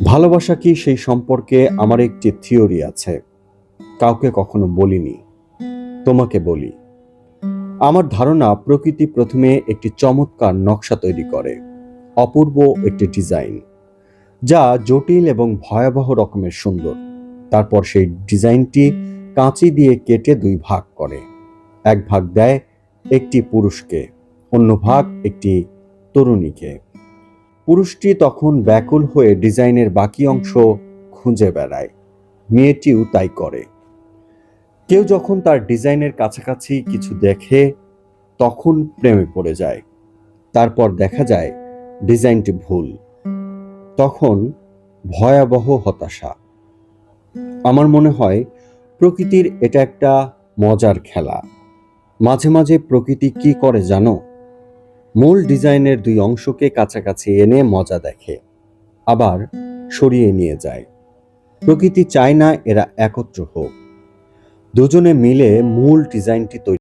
ভালোবাসা কি সেই সম্পর্কে আমার একটি থিওরি আছে। কাউকে কখনো বলিনি। তোমাকে বলি, আমার ধারণা প্রকৃতি প্রথমে একটি চমৎকার নকশা তৈরি করে, অপূর্ব একটি ডিজাইন, যা জটিল এবং ভয়াবহ রকমের সুন্দর। তারপর সেই ডিজাইনটি কাঁচি দিয়ে কেটে দুই ভাগ করে। এক ভাগ দেয় একটি পুরুষকে, অন্য ভাগ একটি তরুণীকে। পুরুষটি তখন ব্যাকুল হয়ে ডিজাইনের বাকি অংশ খুঁজে বেড়ায়। মেয়েটিও তাই করে। কেউ যখন তার ডিজাইনের কাছাকাছি কিছু দেখে, তখন প্রেমে পড়ে যায়। তারপর দেখা যায়, ডিজাইনটি ভুল। তখন ভয়াবহ হতাশা। আমার মনে হয়, প্রকৃতির এটা একটা মজার খেলা। মাঝে মাঝে প্রকৃতি কি করে জানো? মূল ডিজাইনের দুই অংশকে কাছাকাছি এনে মজা দেখে আবার সরিয়ে নিয়ে যায়। প্রকৃতি চায় না এরা একত্র হোক। দুজনে মিলে মূল ডিজাইনটি তৈরি